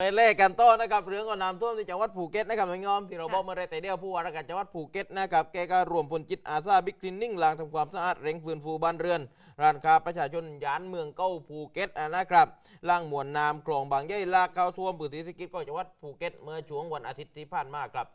ไปเล่กันต้อนนะครับเรื่องขอน้ำท่วมที่จังหวัดภูเก็ตนะครับน้องอมที่เราบอกเมื่อไรแต่เดียวผู้ว่าราชการจังหวัดภูเก็ตนะครับแกก็รวมพลจิตอาสาบิ๊กคลินนิ่งล้างทำความสะอาดเร่งฟื้นฟูบ้านเรือน ร้านค้าประชาชนยานเมืองเก้าภูเก็ตนะครับล่างมวลน้ำคลองบางใหญ่ลากเข้าท่วมพื้นที่เศรษฐกิจของจังหวัดภูเก็ตเมื่อช่วงวันอาทิตย์ที่ผ่านมาครับ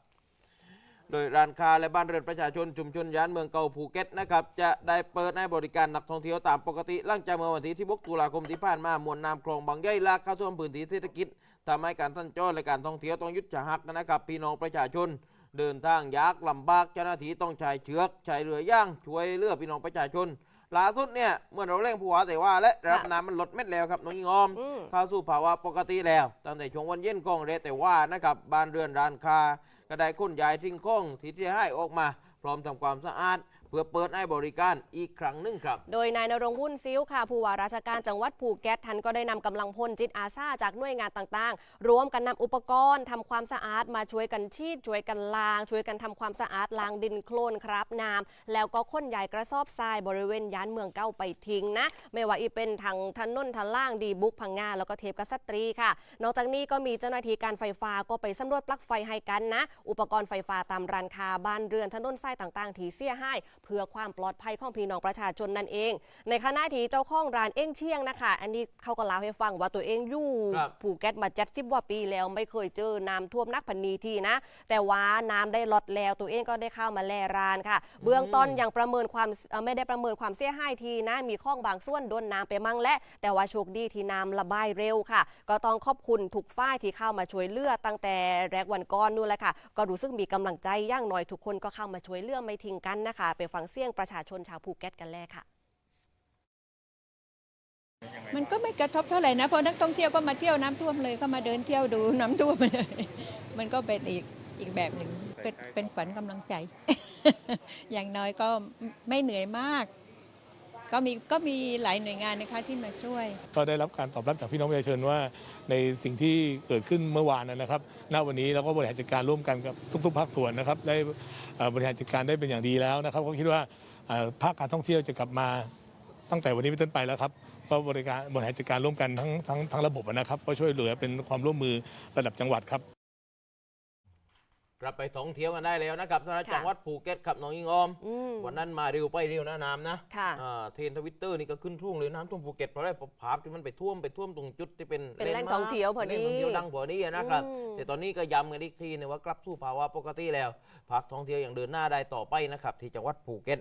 โดยร้านค้าและบ้านเรือนประชาชนชุมชนย่านเมืองเก่าภูเก็ตนะครับจะได้เปิดให้บริการนักท่องเที่ยวตามปกติหลังจากเมื่อวันที่ที่6ตุลาคมที่ผ่านมามวลน้ำคลองบางใหญ่ลากเข้าท่วมพื้นที่เศรษฐกิจ ทำให้การสัญจรและการท่องเที่ยวต้องหยุดชะหักนะครับ พี่น้องประชาชน เดินทางยากลำบากเจ้าหน้าที่ต้องใช้เชือกใช้เรือย่างช่วยเหลือพี่น้องประชาชนล่าสุดเนี่ยเมื่อเราเร่งผู้ว่าแต่ว่าและระดับน้ำมันลดเม็ดแล้วครับน้องยิงออมอืมเข้าสู่ภาวะปกติแล้วตั้งแต่ช่วงวันเย็นกองเรแต่ว่านะครับบ้านเรือนร้านค้าก็ได้ขนย้ายทิ้งข้องที่ที่ให้ออกมา พร้อมทำความสะอาดเพื่อเปิดให้บริการอีกครั้งหนึ่งครับ โดยนายนรงค์วุ่นซิ้วค่ะผู้ว่าราชการจังหวัดภูเก็ตท่านก็ได้นำกำลังพลจิตอาสาจากหน่วยงานต่างๆ รวมกันนำอุปกรณ์ทำความสะอาดมาช่วยกันชีดช่วยกันล้าง ช่วยกันทำความสะอาดล้างดินโคลนครับน้ำแล้วก็ค้นใหญ่กระสอบทรายบริเวณย่านเมืองเก้าไปทิ้งนะ ไม่ว่าอีเป็นทางถนนทางล่างดีบุกพังงาแล้วก็เทปกษัตรีค่ะ นอกจากนี้ก็มีเจ้าหน้าที่การไฟฟ้าก็ไปสำรวจปลั๊กไฟให้กันนะ อุปกรณ์ไฟฟ้าตามร้านค้าบ้านเรือนถนนไส้ต่างๆ ที่เสียหายเพื่อความปลอดภัยของพี่น้องประชาชนนั่นเอง ในขณะที่เจ้าของร้านเอ้งเชียงนะคะ อันนี้เขาก็เล่าให้ฟังว่าตัวเองอยู่ครับภูเก็ตมาเจ็ดสิบกว่าปีแล้วไม่เคยเจอน้ำท่วมนักพันนีทีนะ แต่ว่าน้ำได้ลดแล้วตัวเองก็ได้เข้ามาแลร้านค่ะ เบื้องต้นยังประเมินความเอ่อไม่ได้ประเมินความเสียหายทีนะ มีข้องบางส่วนโดนน้ำไปมั่งและ แต่ว่าโชคดีที่น้ำระบายเร็วค่ะ ก็ต้องขอบคุณทุกฝ่ายที่เข้ามาช่วยเหลือตั้งแต่แรกวันก่อนนู่นแหละค่ะ ก็รู้สึกมีกำลังใจอย่างน้อยทุกคนก็เข้ามาช่วยเหลือไม่ทิ้งกันนะคะไปฟังเสียงประชาชนชาวภูเก็ตกันแรกค่ะมันก็ไม่กระทบเท่าไหร่นะเพราะนักท่องเที่ยวก็มาเที่ยวน้ำท่วมเลยก็มาเดินเที่ยวดูน้ำท่วมเลยมันก็เป็นอีกอีกแบบหนึ่งเป็นเป็นขวัญกำลังใจ อย่างน้อยก็ไม่เหนื่อยมาก ก็มีก็มีหลายหน่วยงานนะคะที่มาช่วย ก็ได้รับการตอบรับจากพี่น้องประชาชนว่า ในสิ่งที่เกิดขึ้นเมื่อวานนะครับณวันนี้เราก็บริหารจัดการร่วมกันกับทุกๆภาคส่วนนะครับ ได้บริหารจัดการได้เป็นอย่างดีแล้วนะครับก็คิดว่าภาคการท่องเที่ยวจะกลับมาตั้งแต่วันนี้เป็นต้นไปแล้วครับก็บริการบริหารจัดการร่วมกันทั้งทั้งทั้งระบบนะครับ ก็ช่วยเหลือเป็นความร่วมมือระดับจังหวัดครับ กลับไปท่องเที่ยวกันได้แล้วนะครับสำหรับค่ะจังหวัดภูเก็ตครับน้องยิงออมอืมวันนั้นมาเร็วไปเร็วนะน้ำนะค่ะอ่าเทรนทวิตเตอร์นี่ก็ขึ้นทุ่งเลยน้ำท่วมภูเก็ตเพราะอะไรเพราะภาพที่มันไปท่วมไปท่วมตรงจุดที่เป็นเป็นแหล่งท่องเที่ยวพอดีแหล่งท่องเที่ยวดังพอดีนะครับอืมแต่ตอนนี้ก็ย้ำกันอีกทีนึงว่ากลับสู่ภาวะปกติแล้วภาคท่องเที่ยวอย่างเดินหน้าได้ต่อไปนะครับที่จังหวัดภูเก็ต